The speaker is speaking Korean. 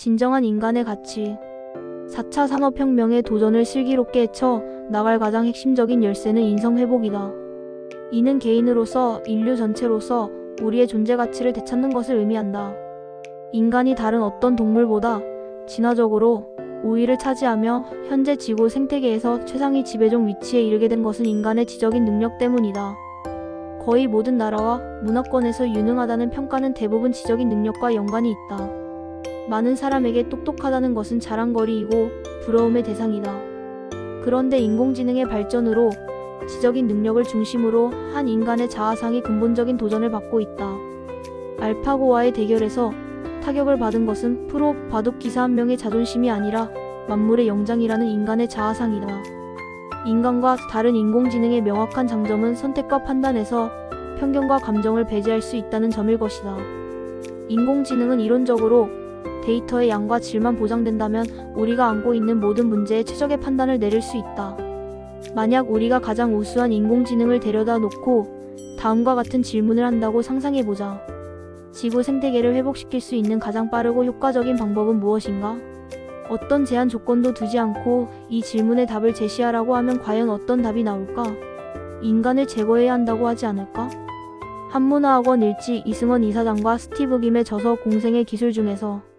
진정한 인간의 가치. 4차 산업혁명의 도전을 슬기롭게 헤쳐 나갈 가장 핵심적인 열쇠는 인성회복이다. 이는 개인으로서 인류 전체로서 우리의 존재 가치를 되찾는 것을 의미한다. 인간이 다른 어떤 동물보다 진화적으로 우위를 차지하며 현재 지구 생태계에서 최상위 지배종 위치에 이르게 된 것은 인간의 지적인 능력 때문이다. 거의 모든 나라와 문화권에서 유능하다는 평가는 대부분 지적인 능력과 연관이 있다. 많은 사람에게 똑똑하다는 것은 자랑거리이고 부러움의 대상이다. 그런데 인공지능의 발전으로 지적인 능력을 중심으로 한 인간의 자아상이 근본적인 도전을 받고 있다. 알파고와의 대결에서 타격을 받은 것은 프로 바둑 기사 한 명의 자존심이 아니라 만물의 영장이라는 인간의 자아상이다. 인간과 다른 인공지능의 명확한 장점은 선택과 판단에서 편견과 감정을 배제할 수 있다는 점일 것이다. 인공지능은 이론적으로 데이터의 양과 질만 보장된다면 우리가 안고 있는 모든 문제에 최적의 판단을 내릴 수 있다. 만약 우리가 가장 우수한 인공지능을 데려다 놓고 다음과 같은 질문을 한다고 상상해보자. 지구 생태계를 회복시킬 수 있는 가장 빠르고 효과적인 방법은 무엇인가? 어떤 제한 조건도 두지 않고 이 질문의 답을 제시하라고 하면 과연 어떤 답이 나올까? 인간을 제거해야 한다고 하지 않을까? 한문화학원 일지 이승원 이사장과 스티브 김의 저서 공생의 기술 중에서